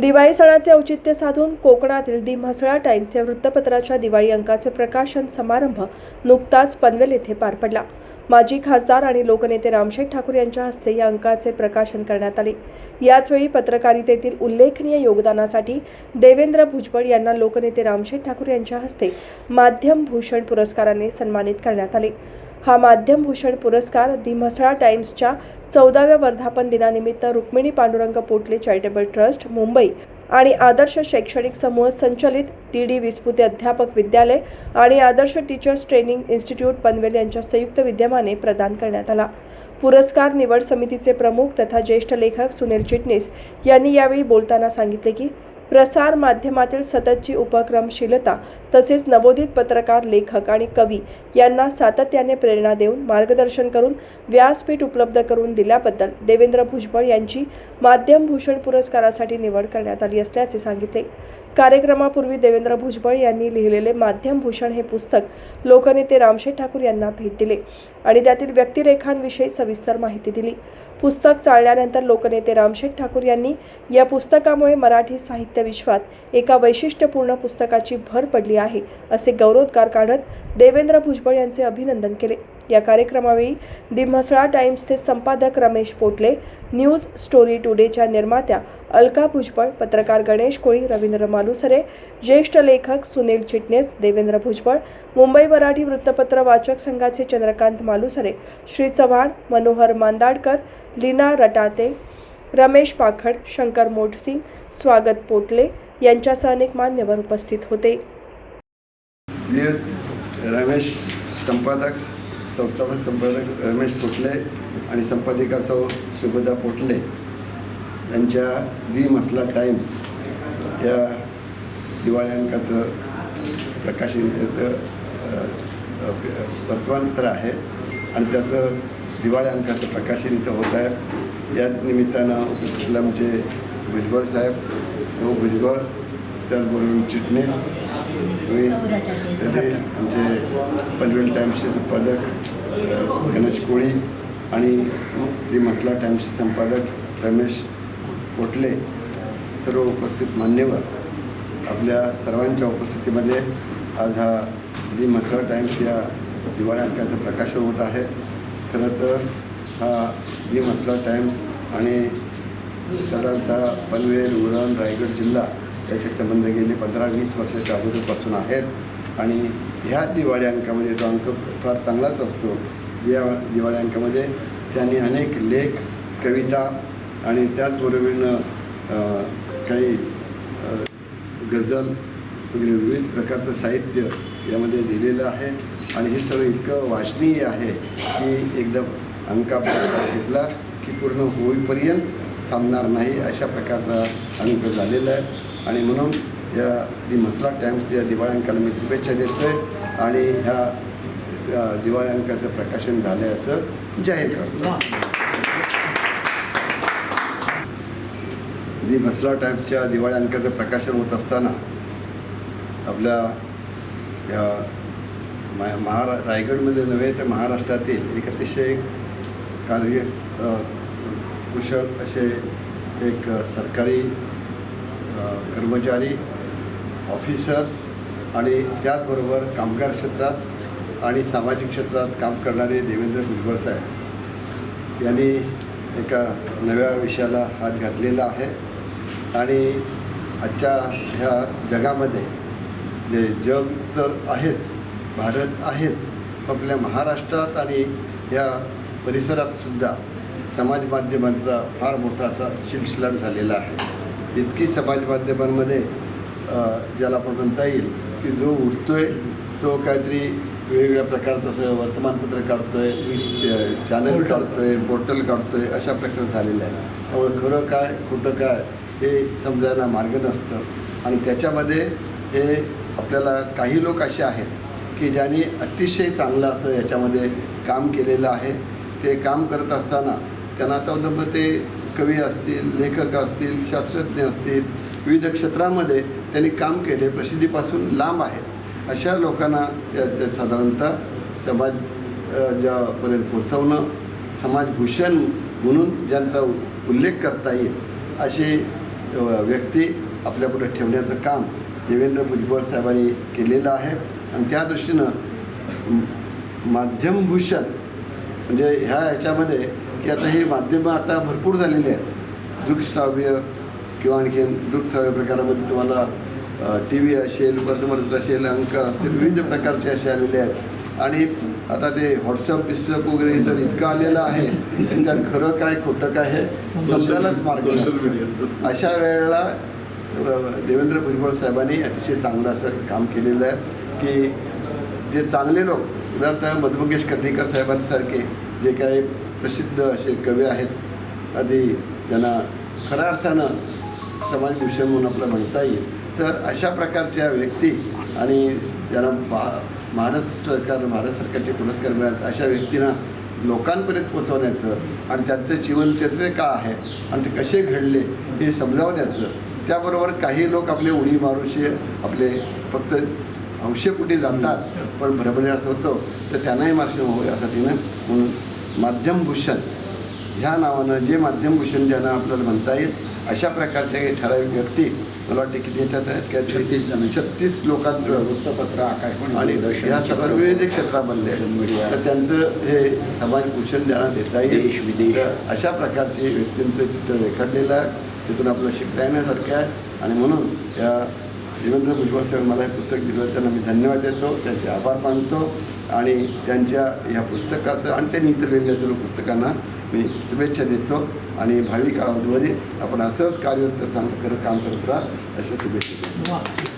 दिवाळी सणाचे औचित्य साधून कोकणातील दि म्हसळा टाइम्स या वृत्तपत्राच्या दिवाळी अंकाचे प्रकाशन समारंभ नुकताच पनवेल येथे पार पडला. माजी खासदार आणि लोकनेते रामशेठ ठाकूर यांच्या हस्ते या अंकाचे प्रकाशन करण्यात आले. याचवेळी पत्रकारितेतील उल्लेखनीय योगदानासाठी देवेंद्र भुजबळ यांना लोकनेते रामशेठ ठाकूर यांच्या हस्ते माध्यम भूषण पुरस्काराने सन्मानित करण्यात आले. हा माध्यम भूषण पुरस्कार दि म्हसळा टाइम्सच्या चौदाव्या वर्धापन दिनानिमित्त रुक्मिणी पांडुरंग पोटले चॅरिटेबल ट्रस्ट मुंबई आणि आदर्श शैक्षणिक समूह संचलित डी डी विस्फुते अध्यापक विद्यालय आणि Adarsh teachers training institute Panvel यांच्या संयुक्त विद्यमाने प्रदान करण्यात आला. पुरस्कार निवड समितीचे प्रमुख तथा ज्येष्ठ लेखक सुनील चिटणीस यांनी यावेळी बोलताना सांगितले की प्रसार माध्यमातील सततची उपक्रमशीलता तसेच नवोदित पत्रकार लेखक आणि कवी यांना सातत्याने प्रेरणा देऊन मार्गदर्शन करून व्यासपीठ उपलब्ध करून दिल्याबद्दल देवेंद्र भुजबळ यांची माध्यम भूषण पुरस्कारासाठी निवड करण्यात आली असल्याचे सांगितले. कार्यक्रमापूर्वी देवेंद्र भुजबळ यांनी लिहिलेले माध्यम भूषण हे पुस्तक लोकनेते रामशेठ ठाकूर यांना भेट दिले आणि त्यातील व्यक्तिरेखांविषयी सविस्तर माहिती दिली. पुस्तक चालल्यानंतर लोकनेते रामशेठ ठाकूर यांनी या पुस्तकामुळे मराठी साहित्य विश्वात एका वैशिष्ट्यपूर्ण पुस्तकाची भर पडली आहे असे गौरवोद्गार काढत देवेंद्र भुजबळ यांचे अभिनंदन केले. या कार्यक्रमावेळी दि म्हसळा टाइम्सचे संपादक रमेश पोटले न्यूज स्टोरी टुडेच्या निर्मात्या अलका भुजबळ पत्रकार गणेश कोळी रवींद्र मालुसरे ज्येष्ठ लेखक सुनील चिटणेस देवेंद्र भुजबळ मुंबई मराठी वृत्तपत्र वाचक संघाचे चंद्रकांत मालुसरे श्री चव्हाण मनोहर मांदाडकर लीना रटाते रमेश पाखड शंकर मोटसिंग स्वागत पोटले यांच्यासह अनेक मान्यवर उपस्थित होते. रमेश संपादक. संस्थापक संपादक रमेश पोटले आणि संपादिका सौ शुभदा पोटले यांच्या दि मसला टाइम्स या दिवाळी अंकाचं प्रकाशन वर्तमानपत्र आहे आणि त्याचं दिवाळी अंकाचं प्रकाशन इथं होत आहे. या निमित्तानं उपस्थित आमचे भुजबळ साहेब सौ भुजबळ त्याचबरोबर चिटणीस आमचे पनवेल टाइम्सचे संपादक गणेश कोळी आणि दि मसला टाइम्सचे संपादक रमेश कोटले सर्व उपस्थित मान्यवर आपल्या सर्वांच्या उपस्थितीमध्ये आज हा दि मसला टाइम्स या दिवाळी अंकाचं प्रकाशन होत आहे. खरं तर हा दि मसला टाइम्स आणि साधारणतः पनवेल उरण रायगड जिल्हा याचे संबंध गेले पंधरा वीस वर्षाच्या अगोदरपासून आहेत. आणि ह्या दिवाळी अंकामध्ये तो अंक फार चांगलाच असतो. या दिवाळी अंकामध्ये त्यांनी अनेक लेख कविता आणि त्याचबरोबरीनं काही गझल वगैरे विविध प्रकारचं साहित्य यामध्ये दिलेलं आहे. आणि हे सगळं इतकं वाचनीय आहे की एकदम अंका घेतला की पूर्ण होईपर्यंत थांबणार नाही अशा प्रकारचा अंक झालेला आहे. आणि म्हणून या दि मसला टाइम्स या दिवाळी अंकाला मी शुभेच्छा देतो आहे आणि ह्या दिवाळी अंकाचं प्रकाशन झालं आहे असं जाहीर करतो. दी मसला टाईम्सच्या दिवाळी अंकाचं प्रकाशन होत असताना आपल्या या मा महारा रायगडमध्ये नव्हे तर महाराष्ट्रातील एक अतिशय कार्य कुशल असे एक सरकारी कर्मचारी ऑफिसर्स आणि त्याचबरोबर कामगार क्षेत्रात आणि सामाजिक क्षेत्रात काम करणारे देवेंद्र भुजबळ साहेब यांनी एका नव्या विषयाला हात घातलेला आहे. आणि आजच्या ह्या जगामध्ये जे जग तर आहेच भारत आहेच आपल्या महाराष्ट्रात आणि ह्या परिसरात सुद्धा समाज माध्यमांचा फार मोठा असा शिलशिलाट झालेला आहे. इतकी समाज माध्यमांमध्ये ज्याला आपण म्हणता येईल की जो उठतोय तो काहीतरी वेगवेगळ्या प्रकारचं असं वर्तमानपत्र काढतोय चॅनल काढतोय पोर्टल काढतोय अशा प्रकारे झालेलं आहे त्यामुळे खरं काय खोटं काय हे समजायला मार्ग नसतं. आणि त्याच्यामध्ये हे आपल्याला काही लोक असे आहेत की ज्यांनी अतिशय चांगलं असं याच्यामध्ये काम केलेलं आहे. ते काम करत असताना त्यांना आता ते कवी असतील लेखक असतील शास्त्रज्ञ असतील विविध क्षेत्रामध्ये त्यांनी काम केले. प्रसिद्धीपासून लांब आहेत. अशा लोकांना त्या त्या साधारणतः समाज ज्यापर्यंत पोचवणं समाजभूषण म्हणून ज्यांचा उल्लेख करता येईल असे व्यक्ती आपल्यापुढे ठेवण्याचं काम देवेंद्र भुजबळ साहेबांनी केलेलं आहे. आणि त्या दृष्टीनं माध्यमभूषण म्हणजे ह्या ह्याच्यामध्ये की आता हे माध्यमं आता भरपूर झालेली आहेत. दृकश्राव्य किंवा आणखीन दृकश्राव्य प्रकारामध्ये तुम्हाला टी व्ही असेल वर्तमानपत्र असेल अंक असेल विविध प्रकारचे असे आलेले आहेत आणि आता ते व्हॉट्सअप बिस्टअप वगैरे तर इतकं आलेलं आहे की त्यात खरं काय खोटं काय हे समजायलाच मार्ग. अशा वेळेला देवेंद्र भुजबळ साहेबांनी अतिशय चांगलं असं काम केलेलं आहे की जे चांगले लोक उदाहरणार्थ मधुमंगेश कर्णिकर साहेबांसारखे जे काही प्रसिद्ध असे कवी आहेत आधी ज्यांना खऱ्या अर्थानं समाज विषय म्हणून आपलं म्हणता येईल. तर अशा प्रकारच्या व्यक्ती आणि ज्यांना भा महाराष्ट्र सरकार भारत सरकारचे पुरस्कार मिळाले अशा व्यक्तींना लोकांपर्यंत पोचवण्याचं आणि त्यांचं जीवनचरित्र का आहे आणि ते कसे घडले हे समजावण्याचं त्याबरोबर काही लोक आपले उडी मारूशी आपले फक्त हौशेपुटी जातात पण भ्रमणे होतो होतं तर त्यांनाही मार्गदर्शन व्हावं यासाठी ना म्हणून माध्यमभूषण ह्या नावानं जे माध्यमभूषण ज्यांना आपल्याला म्हणता येईल अशा प्रकारचे काही ठराविक व्यक्ती मला वाटते किती याच्यात आहेत काय छत्तीस जण छत्तीस लोकांचं वृत्तपत्र आकाशवाणी आणि या सर्व विविध क्षेत्रामधले मीडिया. तर त्यांचं हे समाजभूषण ज्यांना देता येईल देश, विदेश. अशा प्रकारचे व्यक्तींचं चित्र रेखाटलेलं आहे तिथून आपलं शिकता येण्यासारखं आहे आणि म्हणून या देवेंद्र भुजबळ सर मला हे पुस्तक दिलं त्यांना मी धन्यवाद देतो. त्यांचे आभार मानतो आणि त्यांच्या ह्या पुस्तकाचं आणि त्यांनी इतर लिहिलेल्या सर्व पुस्तकांना मी शुभेच्छा देतो. आणि भावी काळामध्ये आपण असंच कार्योत्तर सांग करत काम करत राहा अशा शुभेच्छा देतो.